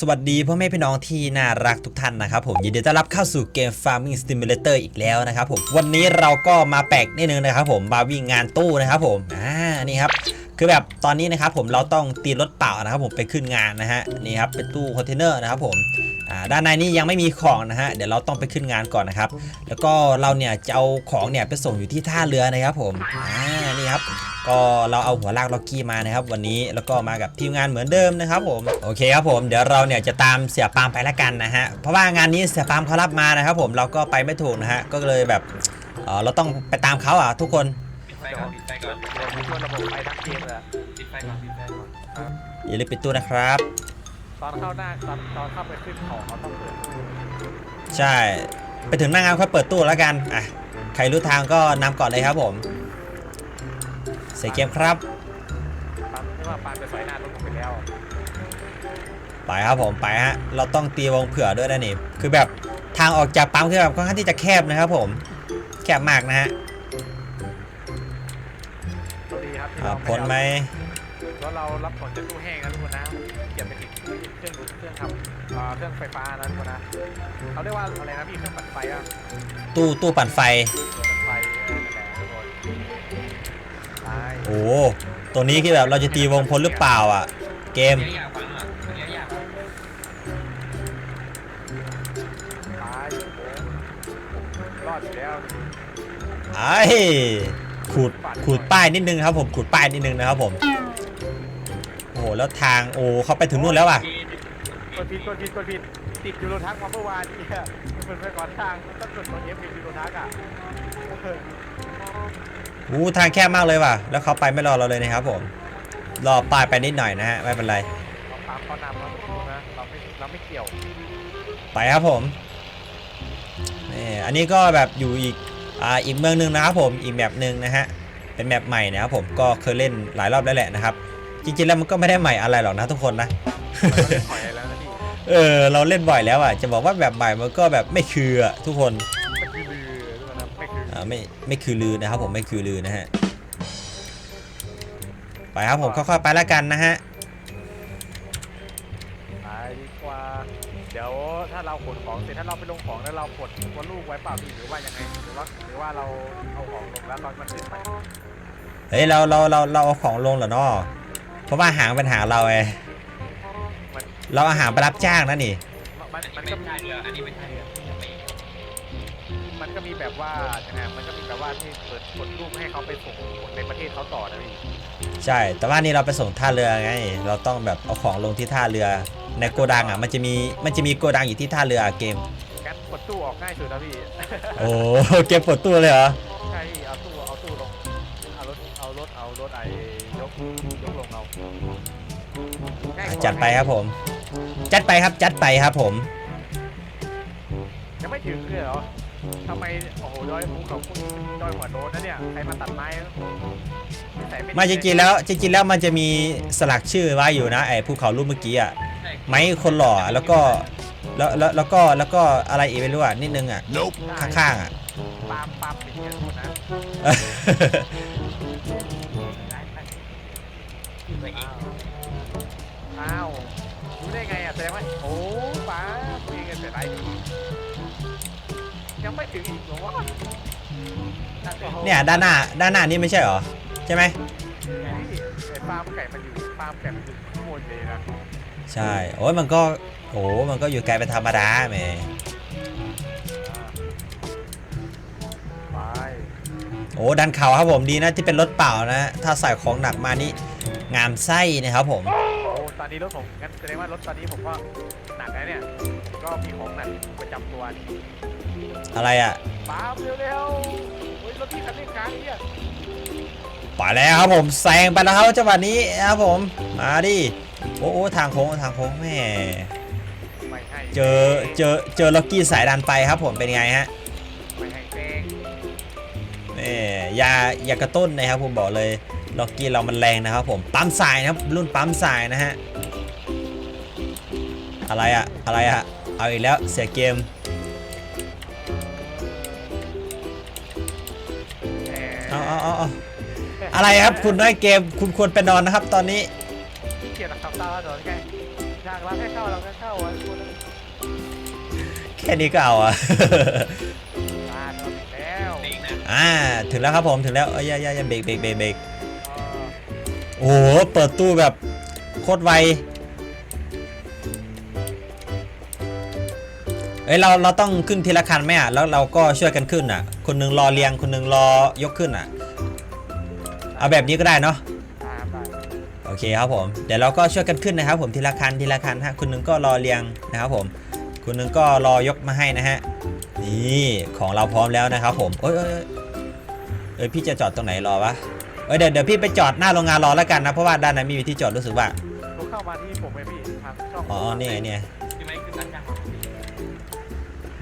สวัสดีพ่อแม่พี่น้องที่น่ารักทุกท่านนะครับผมยินดีต้อนรับเข้าสู่เกม Farming Simulator อีกแล้วนะครับผมวันนี้เราก็มาแปลกนิดนึงนะครับผมมาวิ่งงานตู้นะครับผมอ่านี่ครับคือแบบตอนนี้นะครับผมเราต้องตีรถเปล่านะครับผมไปขึ้นงานนะฮะนี่ครับเป็นตู้คอนเทนเนอร์นะครับผมด้านในนี้ยังไม่มีของนะฮะเดี๋ยวเราต้องไปขึ้นงานก่อนนะครับ แล้วก็เราเนี่ยจะเอาของเนี่ยไปส่งอยู่ที่ท่าเรือนะครับผมนี่ครับก็เราเอาหัวลากล็อกกี้มานะครับ วันนี้แล้วก็มากับทีมงานเหมือนเดิมนะครับผมโอเคครับผมเดี๋ยวเราเนี่ยจะตามเสียปามไปละกันนะฮะเพราะว่างานนี้เสียปามเขารับมานะครับผมเราก็ไปไม่ถูกนะฮะก็เลยแบบเเราต้องไปตามเขาอะทุกคน ฟก่อนปิดไฟก่อนรวมทั้งระบบไฟทั้งเกมเลยอะปิดไฟก่อนปิดไฟก่อนอย่าลืมปิดตู้นะครับ ตอนเข้าหน้าตอนตอนเข้าไปขึ้นเขาเขาต้องเปิดใช่ ไปถึงหน้างานค่อยเปิดตู้แล้วกัน อะ ใครรู้ทางก็นำก่อนเลยครับผม เสียเกมครับ ปั๊มที่ว่าปานไปสอยหน้ารถผมไปแล้วไปครับผมไปฮะ เราต้องตีวงเผื่อด้วยนะนี่ คือแบบทางออกจากปั๊มคือแบบค่อนข้างที่จะแคบนะครับผม แคบมากนะฮะ รับที่อ่าเราพ้นไหมรถเรารับผลจากตู้แห้งนะทุกคนนะเก็บไปติดเครื่องดูดเครื่องทำอ่าเครื่องไฟฟ้านะทุกคนนะเขาเรียกว่าอะไรนะพี่เครื่องปั่นไฟอะตู้ตู้ปั่นไฟเครื่องปั่นไฟเออนั่นแหละทุกคนใช่โอ้โหตัวนี้คือแบบเราจะตีวงพ้นหรือเปล่าอะ เกมเลี้ยวยากฟังอะเลี้ยวยากตายรอดอยู่แล้วไอ้ ขูดขูดป้ายนิดนึงครับผมขูดป้ายนิดนึงนะครับผมโอ้โหแล้วทางโอ้เขาไปถึงนู่นแล้วอะกดผิดกดผิดกดผิดติดยูโรทักมาเมื่อวานเนี่ยเปิดไปก่อนทางต้องกดตัวเอฟเป็นยูโรทักอะเอออู้ทางแคบมากเลยว่ะ แล้วเขาไปไม่รอเราเลยนะครับผม รอป้ายไปนิดหน่อยนะฮะ ไม่เป็นไรเราตามเขานำเราถูกนะเราไม่เราไม่เกี่ยว ไปครับผมนี่อันนี้ก็แบบอยู่อีก อ่าอีกเมืองหนึ่งนะครับผมอีกแมปหนึ่งนะฮะเป็นแมปใหม่นะครับผมก็เคยเล่นหลายรอบแล้วแหละนะครับ จริงๆแล้วมันก็ไม่ได้ใหม่อะไรหรอกนะทุกคนนะเราเล่นถอยแล้วนะพี่เออเราเล่นบ่อยแล้วอะจะบอกว่าแบบใหม่มันก็แบบไม่คืออะทุกคนไม่คือลือด้วยนะไม่คืออ่าไม่ไม่คือลือนะครับผมไม่คือลือนะฮะไปครับผมค่อยๆไปแล้วกันนะฮะ ถ้าเราขนของเสร็จถ้าเราไปลงของแล้วเรากดตัวลูกไว้เปล่าพี่หรือว่ายังไงหรือว่าหรือว่าเราเอาของลงแล้วตอนมันขึ้นไปเฮ้ยเราเราเราเราเอาของลงเหรอเนาะเพราะว่าหางเป็นหางเราไงมันเราเอาหางไปรับจ้างนะนี่มันอันมันนี้ก็ไม่มีใช่เรืออันนี้ไม่ใช่เรือมันก็มีแบบว่ายังไงมันก็มีแบบว่าที่เปิดกดรูปให้เขาไปส่งในประเทศเขาต่อนะพี่ ใช่ แต่ว่านี่เราไปส่งท่าเรือไง เราต้องแบบเอาของลงที่ท่าเรือ ในโกดังอะ มันจะมี มันจะมีโกดังอยู่ที่ท่าเรือเกมงั้นกดตู้ออกง่ายสุดแล้วพี่ โอ้เกมปลดตู้เลยเหรอ ใช่พี่เอาตู้เอาตู้ลง เอารถเอารถเอารถไอ้ยกยกลงเอาง่ายกว่าจัดไปครับผม จัดไปครับ จัดไปครับผม ยังไม่ถึงเลยเหรอ ทำไมโอ้โหดอยภูเขาคุณดอยหัวโน้นนะเนี่ยใครมาตัดไม้ใส่ไม่ไมาจริงๆแล้วจริงๆแล้วมันจะมีสลักชื่อไว้อยู่นะไอ้ภูเขาลูกเมื่อกี้อะใช่ไม้คนหล่อแล้วก็แล้วแล้วแล้วก็แล้วก็อะไรอีกไม่รู้อะนิดนึงอะข้างๆอะปาล์มปาล์มอย่างเงี้ยทุกคนนะ ยังไม่ถึงอีกเหรอวะเนี่ยด้านหน้าด้านหน้านี่ไม่ใช่เหรอใช่ไหมไอ้ฟาร์มไก่มันอยู่ฟาร์มไก่มันอยู่ข้างบนเลยนะใช่โอ้ยมันก็โอ้มันก็อยู่ไกลเป็นธรรมดาแหมไปโอ้ดันเข่าครับผมดีนะที่เป็นรถเปล่านะ ถ้าใส่ของหนักมานี่งามไส้นะครับผมโอ้ตอนนี้รถผมงั้นแสดงว่ารถตอนนี้ผมก็หนักแล้วเนี่ยผมก็มีของหนักประจำตัวนี่ อะไรอะปาล์มเร็วๆโอ้ยรถที่คันเร่งค้างเนี่ยไปแล้วครับผมแซงไปแล้วครับจังหวะนี้นะครับผมมาดิโอ้โอ้ทางโค้งทางโค้งแม่ไม่ให้เจอเจอเจอล็อกกี้สายดันไปครับผมเป็นไงฮะไม่ให้แซงแม่อยาอย่ากระตุ้นนะครับผมบอกเลยล็อกกี้เรามันแรงนะครับผมปั๊มสายนะครับรุ่นปั๊มสายนะฮะอะไรอะอะไรอะเอาอีกแล้วเสียเกมแหม อาเออะไรครับคุณน้อยเกมคุณควรไปนอนนะครับ ตอนนี้ขี้เกียจทำตาแล้วเหรอไงช่างรับให้เข้าเราก็เข้าอะตัวนั้นแค่นี้ก็เอาอะ มาถึงแล้วเองนะอ่า ถึงแล้วครับผมถึงแล้วเอ้ยอย่าอย่าอย่าเบรกเบรกเบรกเบรกอ๋อโอ้โหเปิดตู้แบบโคตรไวเอ้ยเราเราต้องขึ้นทีละคันไหมอะแล้วเราก็ช่วยกันขึ้นอะ คนหนึงรอเรียงคนหนึงรอยกขึ้นอะ เอาแบบนี้ก็ได้เนาะตามไปโอเคครับผมเดี๋ยวเราก็ช่วยกันขึ้นนะครับผมทีละคันทีละคันฮะคุณหนึงก็รอเรียงนะครับผมคุณหนึงก็รอยกมาให้นะฮะนี่ของเราพร้อมแล้วนะครับผมเอ้ยเอ้ยเอ้ยเอ้ยพี่จะจอดตรงไหนรอวะเอ้ยเดี๋ยวเดี๋ยวพี่ไปจอดหน้าโรงงานรอแล้วกันนะเพราะว่าด้านในไม่มีที่จอดรู้สึกว่าลูกเข้ามาที่ผมไหมพี่ทางช่องอ๋อนี่ไงเนี่ยใช่ไหมคือตั้งยัง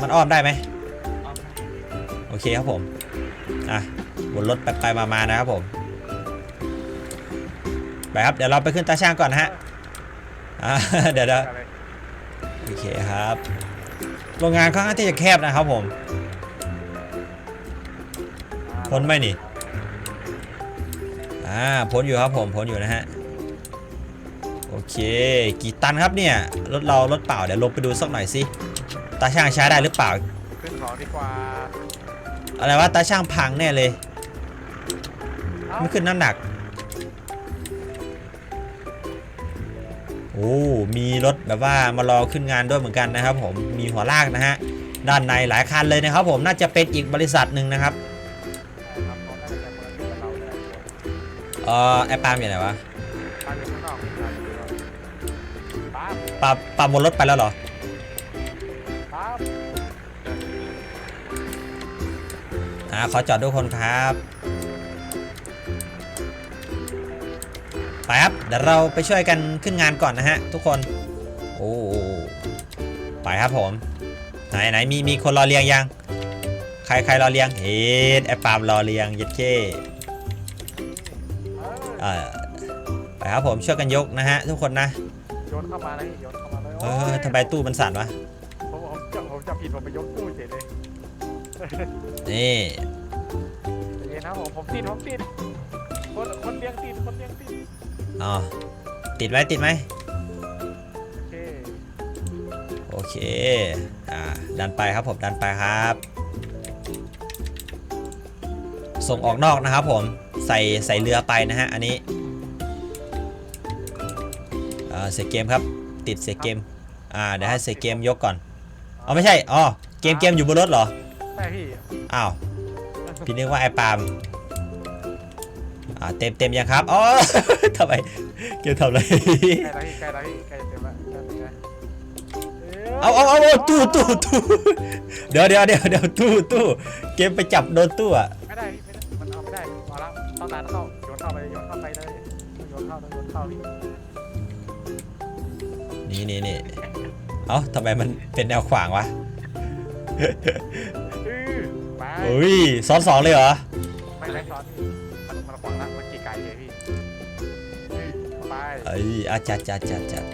มันอ้อมได้ไหมเอาโอเคครับผมอะบนรถไปไปมามานะครับผม ไปครับ เดี๋ยวเราไปขึ้นตาช่างก่อนนะฮะอ่าเดี๋ยวเดี๋ยวอะไรโอเคครับ โรงงานค่อนข้างที่จะแคบนะครับผมพ้นไหมนี่ อ่าพ้นอยู่ครับผมพ้นอยู่นะฮะ โอเค กี่ตันครับเนี่ย รถเรารถเปล่าเดี๋ยวลงไปดูสักหน่อยสิ ตาช่างใช้ได้หรือเปล่า ขึ้นของดีกว่า อะไรวะตาช่างพังแน่เลยเอ้าไม่ขึ้นน้ำหนัก โอ้มีรถแบบว่ามารอขึ้นงานด้วยเหมือนกันนะครับ ผมมีหัวลากนะฮะด้านในหลายคันเลยนะครับ ผมน่าจะเป็นอีกบริษัทหนึ่งนะครับใช่ครับเขาน่าจะแคนคนละเรื่องกับเราเลยเอ่อไอปาล์มอยู่ไหนวะตามอยู่ข้างนอกตามอยู่ข้างนอกปั๊บปาล์มปาล์มบนรถไปแล้วเหรอปั๊บอ่าขอจอดทุกคนครับ ไปครับเดี๋ยวเราไปช่วยกันขึ้นงานก่อนนะฮะ ทุกคนโอ้ไปครับผม ไหนไหนมีมีคนรอเรียงยัง ใครใครรอเรียงเฮ้ยไอปาล์มรอเรียงเย็ดเก้เออเอ่อไปครับผมช่วยกันยกนะฮะ ทุกคนนะโยนเข้ามาเลยโยนเข้ามาเลยเออทำไมตู้มันสั่นวะผมผมจะผมจะผิดผมไปยกตู้เฉยเลยนี่ใจเย็นนะผมผมติดผมติดคนคนเลี้ยงติดคนเลี้ยงติด อ๋อติดไหมติดไหมโอเคโอเคอ่าดันไปครับผมดันไปครับ ส่งออกนอกนะครับผมใส่ใส่เรือไปนะฮะอันนี้อ่าเสียเกมครับติดเสียเกมอ่าเดี๋ยวให้เสียเกมยกก่อนอ๋อไม่ใช่อ๋อเกมเกมอยู่บนรถเหรอใช่พี่อ้าวพี่นึกว่าไอ้ปาล์ม อ่าเต็มเต็มยังครับอ๋อทำไมเกมทำอะไรใกล้แล้วพี่ใกล้แล้วพี่ใกล้เต็มแล้วใกล้แล้วเอาเอาเอาเอาตู้ตู้ตู้เดี๋ยวเดี๋ยวเดี๋ยวเดี๋ยวตู้ตู้เกมไปจับโดนตู้อะไม่ได้พี่ไม่ได้มันเอาไม่ได้เอาละต้องดันเข้าโยนเข้าไปโยนเข้าไปเลยโยนเข้าโยนเข้าพี่นี่นี่นี่เอ้าทำไมมันเป็นแนวขวางวะอุ้ยซ้อนสองเลยเหรอไม่ไม่ซ้อน เอ้ยอาจัดจัดจัดจัด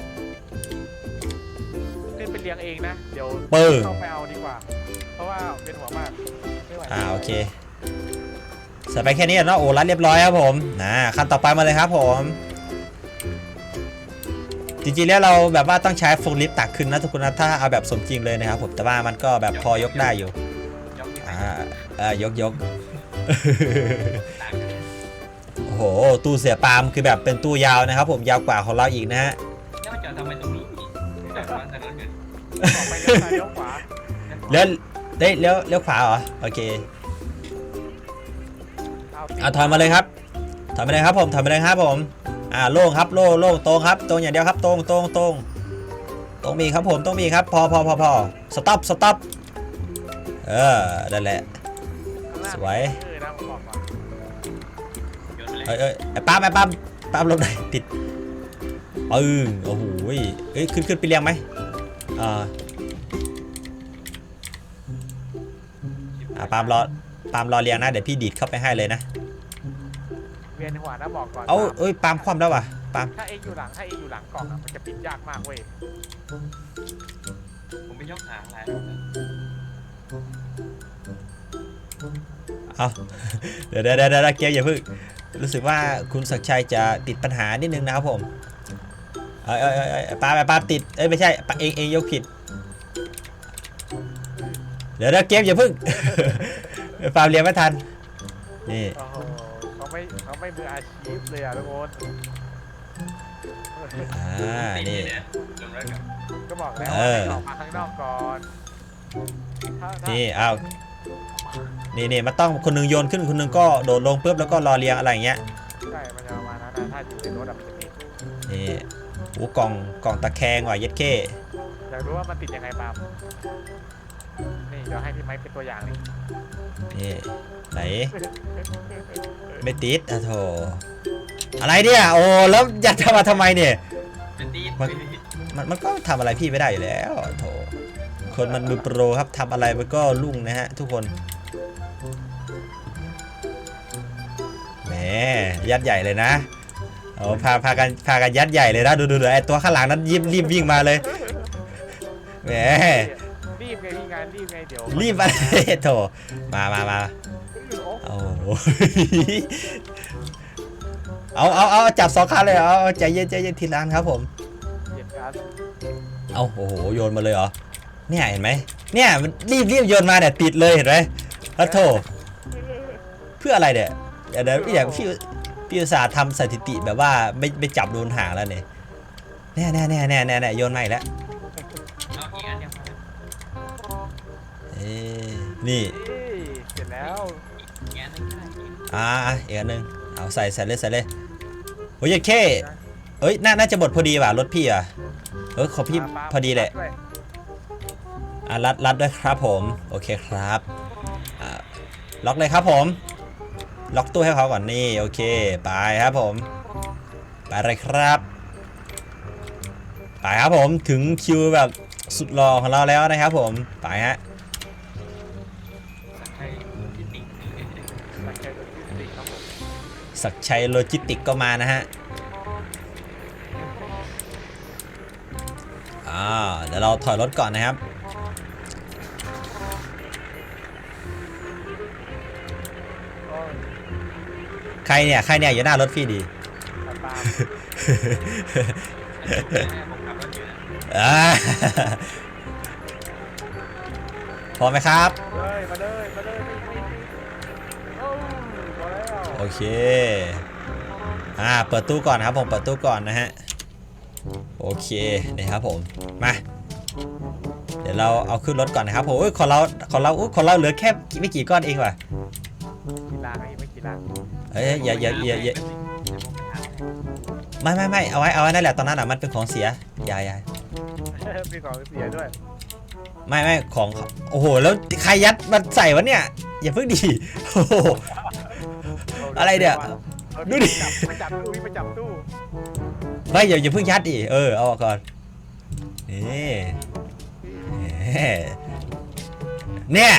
ขึ้นไปเลี้ยงเองนะ เดี๋ยวปึ้งเข้าไปเอาดีกว่า เพราะว่าเป็นหัวมากไม่ไหวอ่าโอเคใส่ไปแค่นี้เนาะโอ้รัดเรียบร้อยครับผมนะขั้นต่อไปมาเลยครับผม จริงๆแล้วเราแบบว่าต้องใช้โฟล์ลิฟต์ตักขึ้นนะทุกคนนะถ้าเอาแบบสมจริงเลยนะครับผมแต่ว่ามันก็แบบพอยกได้อยู่ยกที่ไหนอ่าเออยกยก ต่าง โอ้โห ตู้เสียปาล์มคือแบบเป็นตู้ยาวนะครับ ผมยาวกว่าของเราอีกนะฮะแล้วมันจอดทำไมตรงนี้จอดวางแต่รถเงินออกไปเลี้ยวซ้ายเลี้ยวขวาเลี้ยวเลี้ยวเลี้ยวเลี้ยวขวาเหรอโอเคเอาเอาถอยมาเลยครับถอยมาเลยครับผมถอยมาเลยครับผมอ่าโล่งครับโล่งโล่งตรงครับ ตรงอย่างเดียวครับ ตรงตรงตรงตรงมีครับผมต้องมีครับ พอพอพอพอสต็อปสต็อปเออนั่นแหละสวย เออนะผมบอกก่อนโยนไปเลยเอ้ยเอ้ยไอ้ปั๊มไอ้ปั๊มปั๊มลงไหนอยติดปึ้งโอ้โหเอ้ยขึ้นขึ้นไปเรียงไหมอ่าอ่าปั๊มรอปั๊มรอเรียงนะ เดี๋ยวพี่ดีดเข้าไปให้เลยนะ เวียนหัวนะบอกก่อนเอาเอ้ยปั๊มคว่ำแล้วว่ะปั๊มถ้าเองอยู่หลังถ้าเองอยู่หลังกล่องอะมันจะปิดยากมากเว้ยผมไม่ยกหางอะไรเอา เดี๋ยวเดี๋ยวเดี๋ยวเดี๋ยวเกียวอย่าเพิ่ง รู้สึกว่าคุณศักดิ์ชัยจะติดปัญหานิดนึงนะครับผมเอเอ้ยเอ้ยเอ้ยเอ้ยปลาปลาติดเอ้ยไม่ใช่ปลาเองเองยกผิด เดี๋ยวนะเกมอย่าพึ่งปลาเรียนไม่ทันนี่โอ้โหเขาไม่เขาไม่มืออาชีพเลยอะทุกคนอ่านี่เนี่ยลงรถกับก็บอกแล้วเอว่าอ ให้ออกมาข้างนอกก่อนถ้าถ้า นี่เอา นี่นี่มันต้องคนหนึงโยนขึ้นคนหนึงก็โดดลงปุ๊บแล้วก็รอเรียงอะไรอย่างเงี้ยใช่มันจะประมาณนั้นนะถ้าอยู่ในรถอะมันจะติดนี่โอ้กล่องกล่องตะแคงว่ะเย็ดเก้อยากรู้ว่ามันติดยังไงปาล์มนี่เดี๋ยวให้พี่ไม้เป็นตัวอย่างนี่นี่ไหนไม่ติดอะโถอะไรเนี่ยโอ้แล้วอยากทำมาทำไมเนี่ยเป็นตีนมันมันมันก็ทำอะไรพี่ไม่ได้อยู่แล้วโถคนมันมือโปรครับทำอะไรมันก็ลุ่งนะฮะทุกคน ยัดใหญ่เลยนะเอาพาพากันพากันยัดใหญ่เลยนะดูดูดูไอตัวข้างหลังนั้นยิบรีบวิ่งมาเลยแหมรีบไงพี่งานรีบไงเดี๋ยวรีบมาโถมามามาโอ้โอ้โหเอาเอาเอาจับสองคันเลยเหรอเอาเอาใจเย็นใจเย็นทีละอันครับผมเหยียดกันเอาโอ้โหโยนมาเลยเหรอเนี่ยเห็นไหมเนี่ยมันรีบรีบโยนมาเนี่ยติดเลยเห็นไหมแล้วโถเพื่ออะไรเนี่ย เดี๋ยวเดี๋ยวพี่อยากพี่พี่อุตส่าห์ทำสถิติแบบว่าไม่ไม่จับโดนหางแล้วเนี่ยแน่แน่แน่แน่แน่แน่โยนมาอีกแล้วเอาอีกอันเดียวเอ้ยนี่นี่เสร็จแล้วอีกอันหนึงได้อีกอ่าอีกอันหนึ่งเอาใส่ใส่เลยใส่เลยโอ้ยยายเข้เอ้ยน่าน่าจะหมดพอดีว่ะรถพี่อะเออขอพี่าปาล์มพอดีแหละด้วยอะรัดรัดด้วยครับผม โอเคครับอ่าล็อกเลยครับผม ล็อกตู้ให้เขาก่อนนี่โอเคไปครับผม ไปเลยครับ ไปครับผมถึงคิวแบบสุดหล่อของเราแล้วนะครับผมไปฮะใช่ที่ติ่งมันใช้ตัวที่ติดครับผมศักชัยโลจิสติกก็มานะฮะอ่าเดี๋ยวเราถอยรถก่อนนะครับ ครเนี่ยใครเนี่ยอยู่หน้ารถพี่ดีพอไหมครับเฮ้ยมาเลยมาเลยโอ้พอแล้วโอเค อ่า เปิดตู้ก่อนครับผม เปิดตู้ก่อนนะฮะ โอเคนี่ครับผม มา เดี๋ยวเราเอาขึ้นรถก่อนนะครับผมอุ้ยขอเราขอเราอุ้ยขอเราเหลือแค่ไม่กี่ก้อนเองว่ะ เอ้ยอย่าอย่าอย่าอย่าเดี๋ยวผมไปหาให้ไม่ไม่ไม่เอาไว้เอาไว้นั่นแหละตอนนั้นอะมันเป็นของเสียอย่าอย่ามีของเสียด้วยไม่ไม่ของโอ้โหแล้วใครยัดมันใส่วะเนี่ยอย่าเพิ่งดีโอ้โหอะไรเนี่ยดูดิมาจับตู้มาจับตู้ไม่อย่าอย่าเพิ่งยัดดิเออเอาออกก่อนนี่แหมเนี่ย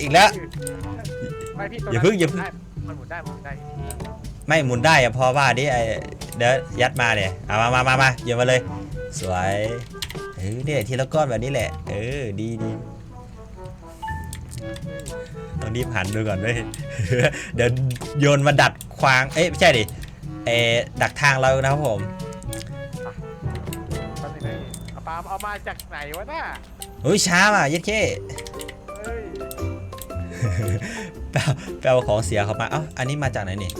อีกแล้วไม่พี่อย่าเพิ่งอย่าเพิ่ง มันหมุนได้มันหมุนได้ไม่หมุนได้อะเพอว่าดิไอเดี๋ยวยัดมาเนี่ยเอามามามามาโยนมาเลย สวยเออเนี่ยทีละก้อนแบบนี้แหละ เออดีดีต้องรีบหันดูก่อนด้วย เดี๋ยวโยนมาดัดขวาง เอ้ยไม่ใช่ดิเออดักทางเรานะครับผม ตอนนี้เอาปาล์มเอามาจากไหนวะน่ะเฮ้ยช้าว่ะยัดเข้เฮ้ย แปลแปลของเสียเขามาเอ้าอันนี้มาจากไหนนี่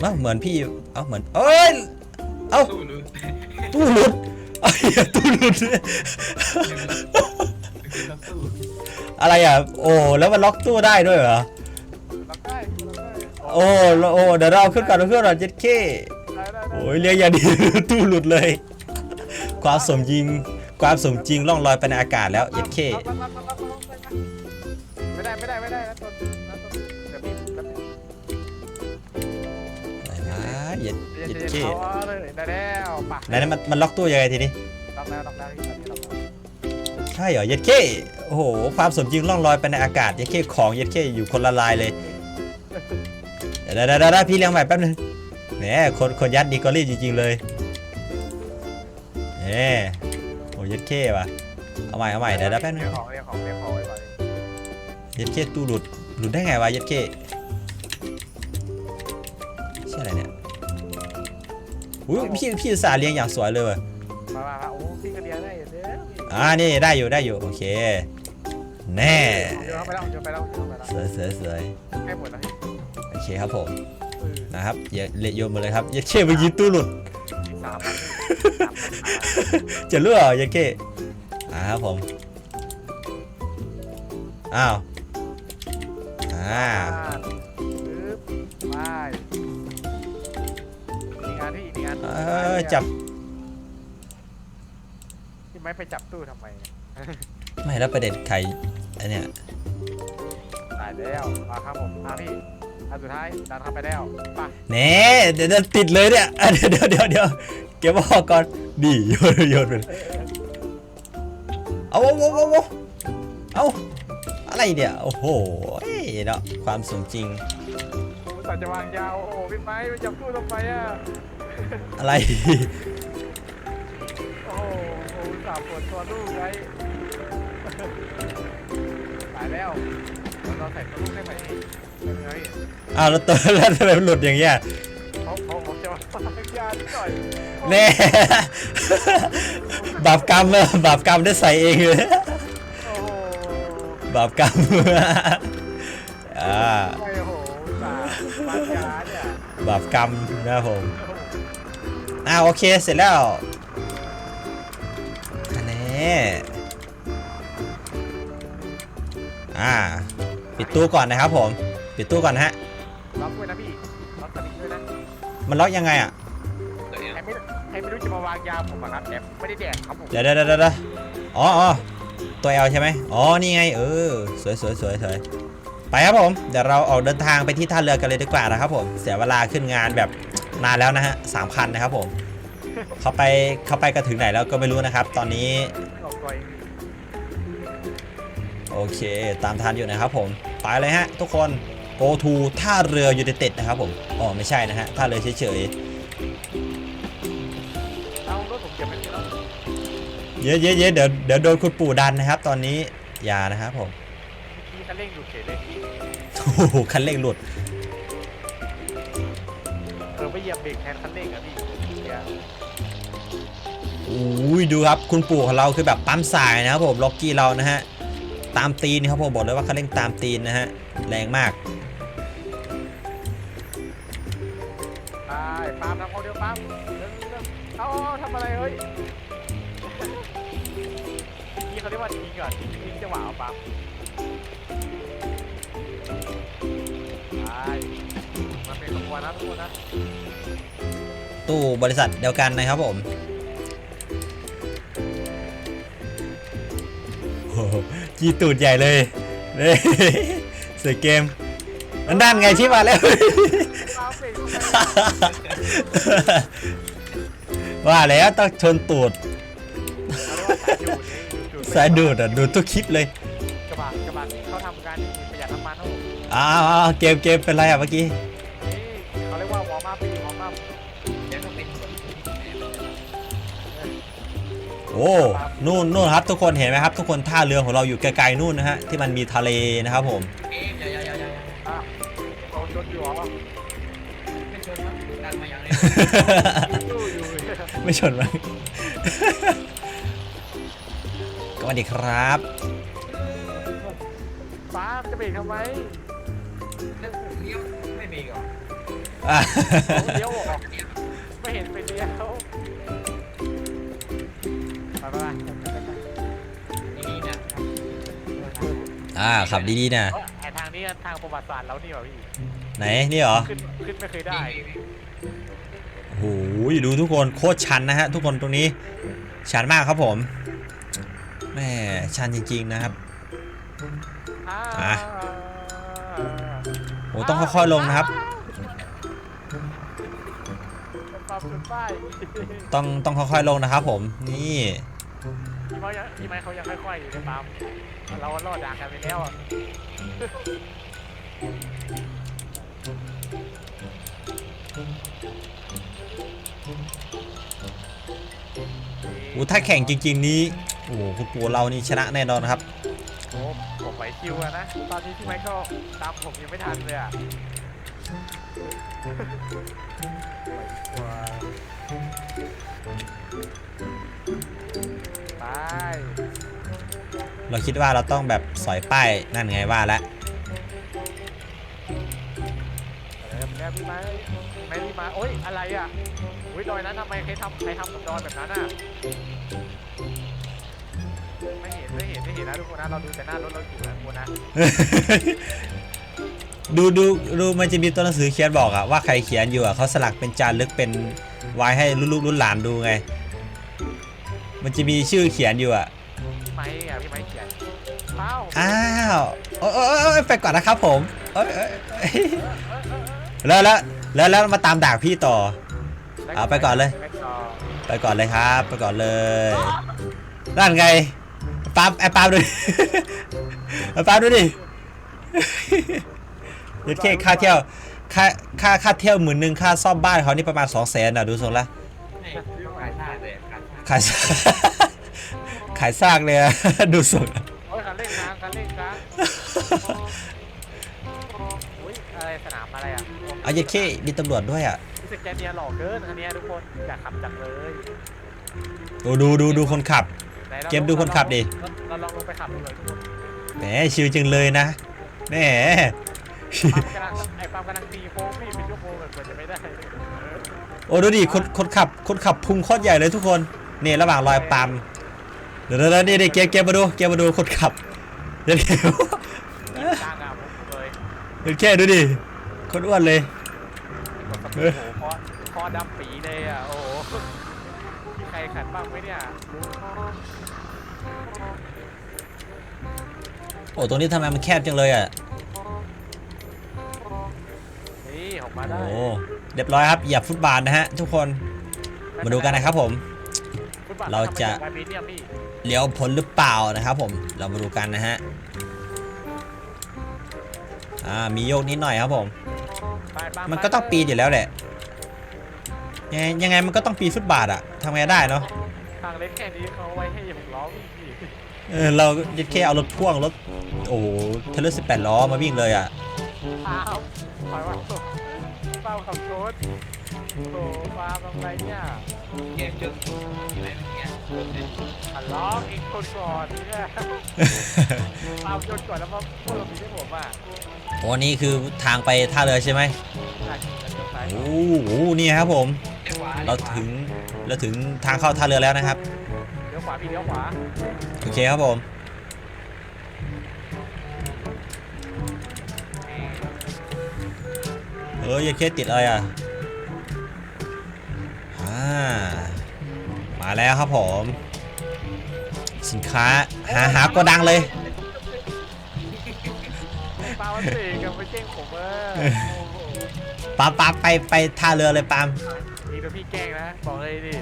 เอ้าเหมือนพี่เอ้าเหมือนเอ้ยเอ้าตู้รู้ตู้หลุดเอ้ยตู้หลุดตู้อะไรอะโอ้แล้วมันล็อกตู้ได้ด้วยเหรอล็อกได้ล็อกได้โอ้แล้วโอ้เดี๋ยวเราเอาขึ้นก่อนเอาขึ้นก่อนเจ็ดเคได้ได้ได้โอ้ยเรียกอย่างดีตู้หลุดเลย ความสมจริงความสมจริงล่องลอยไปในอากาศแล้วเจ็ดเค ย็ดเดี๋ยวเย็ดเดี๋ยวเคเอาเลยได้แล้วปะไหนนั้นมันมันล็อกตู้ยังไงทีนี้ล็อกแล้วล็อกแล้วตอนนี้ล็อกแล้วใช่เหรอเย็ดเคโอ้โหความสมจริงล่องลอยไปในอากาศเย็ดเคของเย็ดเคอยู่คนละลายเลยเดี๋ยวเดี๋ยวเดี๋ยวเดี๋ยวพี่เลี้ยงใหม่แป๊บนึงแหมคนคนยัดดีก็รีบจริงๆเลยแหมโอ้เย็ดเคว่ะเอาใหม่เอาใหม่เดี๋ยวเดี๋ยวแป๊บนึงเรียกของเรียกของเรียกของไว้ก่อนเย็ดเคตู้หลุดหลุดได้ไงวะเย็ดเค อะไรเนี่ยอุ้ยพี่พี่อุตสาห์เลี้ยงอย่างสวยเลยว่ะมามามาโอ้พี่ก็เลี้ยงได้อยู่เด้อพี่อ่านี่ได้อยู่ได้อยู่โอเค แน่เดี๋ยวเอาไปแล้วเดี๋ยวไปแล้วเดี๋ยวไปแล้วสวยสวยสวยให้หมดแล้วพี่โอเคครับผมเออนะครับอย่าเละโยนมาเลยครับอย่าเชี่ยเมื่อกี้ตู้หลุดอีกสามพันจะเลือกยาเก้อ่าครับผม อ้าว อ่าปึ๊บ เออจับพี่ไม้ไปจับตู้ทำไมเนี่ยไม่แล้วประเด็นใครอันเนี้ยตายแล้วมาครับผมมาพี่อันสุดท้ายดันเข้าไปแล้วไป่ะแหน่เดี๋ยวจะติดเลยเนี่ยอะเดี๋ยวเดี๋ยวเดี๋ยวเดี๋ยวเก็บบอกก่อนดีโยนโยนไปเลยเอาเอาเอาเอาเอาเอาอะไรเนี่ยโอ้โหเนาะความสมจริงแต่จะวางยาวโอ้โหพี่ไม้ไปจับตู้ทำไมอะ อะไร โอ้โหโอ้โหสามปวดตัวลูกไว้ตายแล้วเราใส่ตัวลูกได้ไหมเป็นไงอ้าวแล้วตัวแล้วทำไมมันหลุดอย่างเงี้ยเขาเขาผมจะวางยานิดหน่อยแน่ บาปกรรมอะบาปกรรมได้ใส่เองเลย โอ้โหบาปกรรม อ่า ไม่โอ้โหสามวางยาเนี่ยบาปกรรมนะครับผม โอ้โห อ่าโอเคเสร็จแล้วอันนี้อ่าปิดตู้ก่อนนะครับผม ปิดตู้ก่อนนะฮะ ล็อกด้วยนะพี่ล็อกสนิทด้วยนะมันล็อกยังไงอะเกิดอะไรใครไม่ใครไม่รู้จะมาวางยาผมอะครับแต่ไม่ได้แดกครับผมเดี๋ยวเดี๋ยวเดี๋ยวเดี๋ยวอ๋ออ๋อตัว L ใช่ไหมอ๋อ นี่ไง เออ สวยสวยสวยสวยไปครับผม เดี๋ยวเราออกเดินทางไปที่ท่าเรือกันเลยดีกว่านะครับผม เสียเวลาขึ้นงานแบบ นานแล้วนะฮะสามคันนะครับผมเขาไปเขาไปกันถึงไหนแล้วก็ไม่รู้นะครับ ตอนนี้ออกตัวเองโอเค ตามทันอยู่นะครับผม ไปเลยฮะ ทุกคน go to ท่าเรือยู i นเต็ดนะครับผม อ๋อ ไม่ใช่นะฮะ ท่าเรือเฉยเอารถผมเก็บไปแล้วๆเย้เย้เย้เดี๋ยวเดี๋ยวโดนคุณปู่ดันนะครับ ตอนนี้ อย่านะครับผมมีคันเร่งอยู่เฉยเลยโอ้โหคันเร่งหลุดเออไม่เหยียบเบรกแทนคันเร่งอะพี่เนี่ยอุ้ยดูครับคุณปู่ของเราคือแบบปั๊มสายนะครับผมล็อกกี้เรานะฮะตามตีนครับผมบอกเลยว่าเขาเร่งตามตีนนะฮะแรงมากไปปาล์มทำเขาเดียวปาล์มเร็วเร็วเอาเอาทำอะไรเฮ้ยนี่เขาเรียกว่าทิ้งก่อนทิ้งจังหวะเอาปาล์ม วนนะทุกคนนะตู้บริษัทเดียวกันนะครับผมโอ้โหจีตูดใหญ่เลยเลยเสือเกมนั่นด้านไงชิบมาแล้วปาล์มเบรกทำไมว่าแล้วต้องชนตูดเขาเรียกว่าสายดูดนี่ดูดสายดูดอะดูดทุกคลิปเลยกระบะกระบะเขาทำการประหยัดน้ำมันเขาอ้าวเกมเกมเป็นไรอะเมื่อกี้ โอ้นู่นนู่นครับทุกคนเห็นไหมครับ ทุกคนท่าเรือของเราอยู่ไกลๆนู่นนะฮะที่มันมีทะเลนะครับผมเอ๊ะอย่าอย่าอย่าอย่าอย่าอะโดนโดนอยู่เหรอไม่ชนนะดันมาอย่างนี้สู้อยู่ไม่ชนมั้งสวัสดีครับ ป้าล์มจะเบรกทำไมแล้วเลี้ยวไม่เบรกเหรออะเลี้ยวออกไม่เห็นไปเลี้ยวไปไปไปนี่นะอ่าขับดีๆนะเอ้ยไอทางนี้ทางประวัติศาสตร์แล้วนี่หว่าพี่ ไหนนี่เหรอขึ้นขึ้นไม่เคยได้โอ้โหดูทุกคนโคตรชันนะฮะทุกคนตรงนี้ชันมากครับผมแม่ชันจริง ๆนะครับอ่าอะโอ้ต้องค่อยๆลงนะครับปรับจุดป้ายต้องต้องค่อยๆลงนะครับผมนี่ พี่ไม้ยังพี่ไม้เขายังค่อยๆอยู่ในปั๊มเราลอดด่างกันไปแล้วอะโอ้ถ้าแข่งจริง ๆ นี้โอ้โหคุณปู่เรานี่ชนะแน่นอนครับโอ้ผมไหวคิวอะนะตอนนี้พี่ไม้ก็ตามผมยังไม่ทันเลยอะ เราคิดว่าเราต้องแบบสอยป้ายนั่นไงว่าแล้วเออแม่พี่ไม้แม่พี่ไม้โอ๊ยอะไรอะอุ้ยดอยนั้นทำไมใครทำใครทำกับดอยแบบนั้นอะไม่เห็นไม่เห็นไม่เห็นนะทุกคนนะเราดูแต่หน้ารถเราอยู่นะทุกคนนะดูดูดูมันจะมีตัวหนังสือเขียนบอกอะว่าใครเขียนอยู่อะเขาสลักเป็นจารึกเป็นไว้ให้ลูกๆรุ่นหลานดูไง มันจะมีชื่อเขียนอยู่อะ อ้าอ้าวโอ้ยโอ้ยโอ้ยไปก่อนนะครับผมเอ้ยเอ้ยเอ้ยแล้วแล้วแล้วแล้วมาตามด่าพี่ต่อเอาไปก่อนเลย ไปก่อนไปก่อนเลยครับ ไปก่อนเลยนั่นไงปาล์มไอ้ปาล์มดูดิไอ้ปาล์มดูดิเด็ดเคค่าเที่ยวค่าค่าค่าเที่ยวหมื่นหนึ่งค่าซ่อมบ้านเขานี่ประมาณสองแสนอะดูทรงละนี่ขายท่าเลยขายท่าขายซากขายซากเลยอะดูทรง เร่งค้างคันเร่งค้างอุ้ยอะไรสนามอะไรอะเอาเย็ดเคมีตำรวจด้วยอะรู้สึกแกเนียหล่อเกินคันเนี้ยทุกคนอยากขับจังเลยดูดูดูดูคนขับ ไหนราเกมดูคนขับดิ เราลองลงไปขับดูเลยทุกคนแหมชิวจังเลยนะแหม ปั๊มกำลังไอ้ปั๊มกำลังตีโค้งพี่เป็นชั่วโมงแบบกว่าจะไม่ได้โอ้ดูดิคนคนขับคนขับพุงโคตรใหญ่เลยทุกคน เนี่ยระหว่างรอยปั๊มเดี๋ยวเดี๋ยวเดี๋ยวนี่นี่เกมเกมมาดูเกมมาดูคนขับเดี๋ยวเดี๋ยวจ้างอะผมเลยเดี๋ยวแค่ดูดิคนอ้วนเลยโอ้โหคอคอดำปีเลยอะโอ้โหมีใครขันบ้างไหมเนี่ยโอ้ตรงนี้ทำไมมันแคบจังเลยอะนี่ออกมาได้โอ้เรียบร้อยครับเหยียบฟุตบาทนะฮะทุกคนมาดูกันนะครับผม ฟุตบทเราจะ ทำไมถึงไปมีเดียมพี่ เลี้ยวพ้นหรือเปล่านะครับผมเรามาดูกันนะฮะอ่ามีโยกนิดหน่อยครับผมไปปั๊มันก็ต้องปีนอยู่แล้วแหละยังไงยังไงมันก็ต้องปีนฟุตบาทอะทำไงได้เนาะทางเล็กแค่นี้เขาไว้ให้ผมล้อวิ่งพี่เออเราจะแค่เอารถพ่วงรถโอ้โหเทเลอร์สิบแปดล้อมาวิ่งเลยอะอ้าวปล่อยว่าเป้าขับรถโอ้ปลาทำไรเนี่ยเกมจนอะไรเมื่อกี้อันล้ออีกคนก่อนเนี่ยปาจนก่อนแล้วมาพูดลงที่ผมอะโอ้นี่คือทางไปท่าเรือใช่ไหมอยากกินกันจะไปโอ้โหนี่ครับผมเลี้ยวขวาเราถึงเราถึงทางเข้าท่าเรือแล้วนะครับเลี้ยวขวาพี่เลี้ยวขวาโอเคครับผมเออยังเคสติดอะไรอะอ่ามาแล้วครับผม สินค้าหาหาโกดังเลย ปาวันสี่กับไปเจ้งผมเออปามปามไปไปท่าเรือเลยปามนี่ตัวพี่แกล้งนะบอกเลยดิ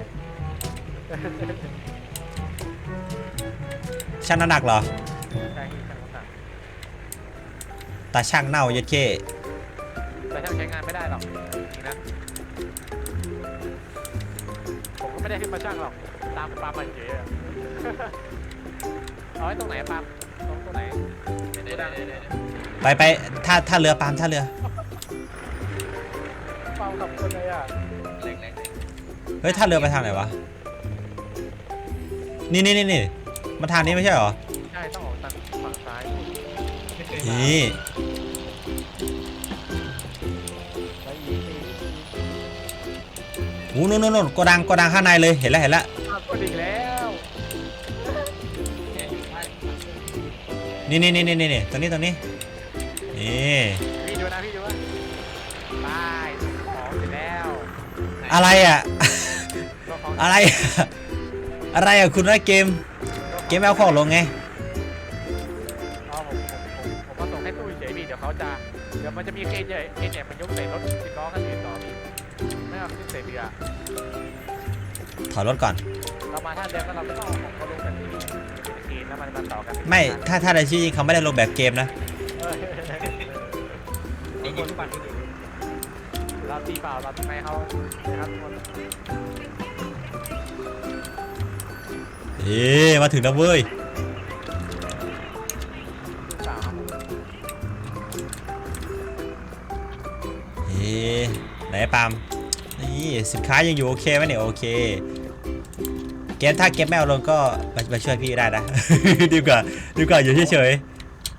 ช่างน้ำหนักเหรอ ใช่ช่างน้ำหนักตาช่างเน่าเยัดเคแต่ช่างใช้งานไม่ได้หรอกนี่นะผมก็ไม่ได้ขึ้นมาช่างหรอกตามปาล์มมันเก๋อะ เอาไว้ตรงไหนปาล์มตรงตรงไหนเดี๋ยวเดี๋ยวเดี๋ยวเดี๋ยวไปไปท่าท่าเรือปามท่าเรือปาล์มขับคนเลยอะเล็กเล็กเฮ้ยท่าเรือไปทางไหนวะ นี่นี่นี่นี่มาทางนี้ไม่ใช่เหรอ ใช่ต้องออกทางฝั่งซ้ายไม่เคยมานี่ ไปอีกโอ้นู่นนู่นนู่นโกดังโกดังข้างในเลยเห็นแล้วเห็นแล้ว นี่นี่นี่นี่นี่นี่ตรงนี้ตรงนี้นี่พี่ดูนะพี่ดูนะไปของเสร็จแล้วอะไรอะ ตัวของอะไรอะอะไรอะคุณว่าเกมเกมเอาของลงไงอ๋อผมผมผมผมมาส่งให้ตู้เฉยพี่เดี๋ยวเขาจะเดี๋ยวมันจะมีเคสใหญ่เคสเนี่ยมันยกใส่รถสิบล้อคันอื่นต่อพี่ไม่เอาขึ้นใส่เรือถอยรถก่อนเรามาท่าเรือก็เราไม่ต้องเอาของเขาลง มันมาต่อกันไม่ถ้าถ้าในชีวิตจริงเขาไม่ได้ลงแบบเกมนะ เออไอ้ยิงทุกวันทุกวันเราตีเปล่าเราตีไม้เขานะครับทุกคนเอ๊ะมาถึงแล้วเว้ย ตีเปล่าครับผมเอ๊ะไหนปาล์มนี่นี่สินค้ายังอยู่โอเคไหมเนี่ยโอเค เกมถ้าเกมไม่เอาลงก็มามาช่วยพี่ได้นะ ดีกว่าดีกว่าอยู่เฉย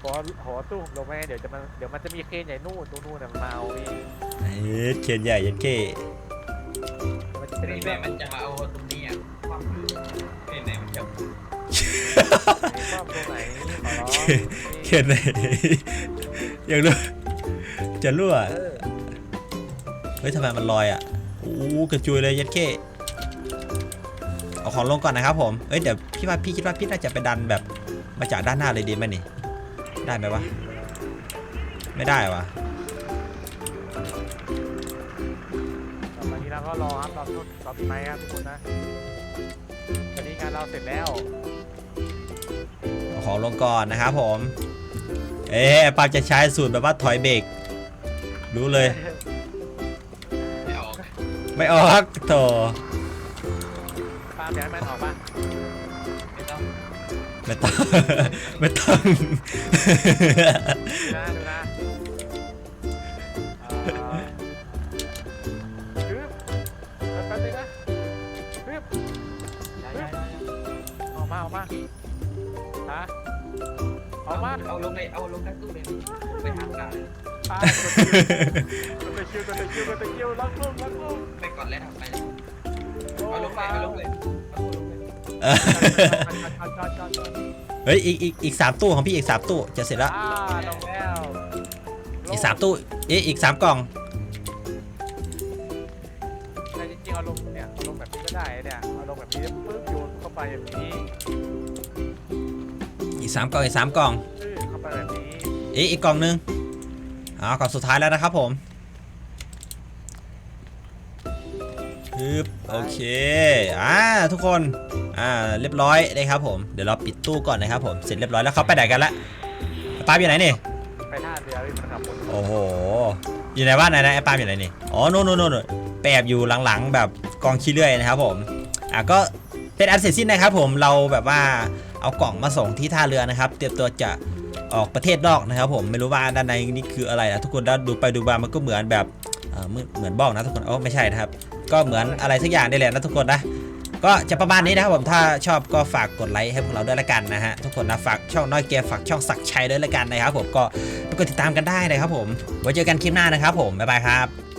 พอหอตู้ผมลงไปเดี๋ยวจะมันเดี๋ยวมันจะมีเครนใหญ่นู่นตรงนู่นน่ะมันมาเอาพี่ๆเฮ้ยเขียนใหญ่ยันเก้มันจะทีเป็นนี้แบแม่บมันจะมาเอาตรงนี้อะความที่ไหนมันจะชอบตรงไหนขอร้องเขียนไหน อยากรู้จะรั่วเออเฮ้ยทำไมมันลอยอะโอ้กระจุยเลยยันเก้ เอาของลงก่อนนะครับผม เอ้ยเดี๋ยวพี่ว่าพี่คิดว่าพี่น่าจะไปดันแบบมาจากด้านหน้าเลยดีไหมนี่ ได้ไหมวะ ไม่ได้วะตอนนี้เราก็รอครับรอทุกรอปีใหม่ครับทุกคนนะตอนนี้งานเราเสร็จแล้วเอาของลงก่อนนะครับผม เอ๊ะปาจะใช้สูตรแบบว่าถอยเบรกรู้เลย ไม่ออก ไม่ออกโถ ปาล์มอยากให้มันออกป่ะไม่ต้องไม่ต้อง ไม่ต้อง ดูนะดูนะเอ่อฮึบแป๊บนึงนะฮึบได้ได้ได้ออกมาออกมาฮะออกมาเอาลงเลยเอาลงทั้งตู้เลยไปทางการอะกดคิวกดคิวกดคิวล็อกลูกล็อกลูกไปก่อนแล้วไปโอ้เอาลงเลยเอาลงเลยเอาลงเลย เออจอดจอดจอดจอดเฮ้ยอีกอีกอีกสามตู้ของพี่อีกสามตู้จะเสร็จแล้วอ่าลงแล้วอีกสามตู้เอ๊ะอีกสามกล่องแต่จริงๆเอาลงเนี่ยเอาลงแบบนี้ก็ได้เนี่ยเอาลงแบบนี้แล้วปึ๊บโยนเข้าไปแบบนี้อีกสามกล่องอีกสามกล่องชื่อเข้าไปแบบนี้เอ๊ะอีกกล่องหนึงอ๋อกล่องสุดท้ายแล้วนะครับผมฮึบโอเคอ่าทุกคน อ่าเรียบร้อยนะครับผมเดี๋ยวเราปิดตู้ก่อนนะครับผมเสร็จเรียบร้อยแล้วเขาไปไหนกันละปาล์มอยู่ไหนนี่ไปท่าเรือพี่มันขับบนโอ้โหอยู่ในบ้านไหนนะไอ้ปาล์มอยู่ไหนนี่อ๋อโน่นโน่นโน่นแปบอยู่หลังๆ แบบกองขี้เลื่อยนะครับผมอะก็เป็นอันเสร็จสิ้นนะครับผมเราแบบว่าเอากล่องมาส่งที่ท่าเรือนะครับ เตรียมตัวจะออกประเทศนอกนะครับ ผมไม่รู้ว่าด้านในนี่คืออะไรนะทุกคนถ้าดูไปดูมามันก็เหมือนแบบเอ่อเหมือนเหมือนบอกนะทุกคนโอ้ไม่ใช่นะครับ ก็เหมือนอะไรสักอย่างได้แหละนะทุกคนนะ ก็จะประมาณนี้นะครับผมถ้าชอบก็ฝากกดไลค์ให้พวกเราด้วยละกันนะฮะทุกคนนะฝากช่องน้อยเกียร์ฝากช่องสักชัยด้วยละกันนะครับผมก็ไปกดติดตามกันได้นะครับผมไว้เจอกันคลิปหน้านะครับผมบ๊ายบายครับ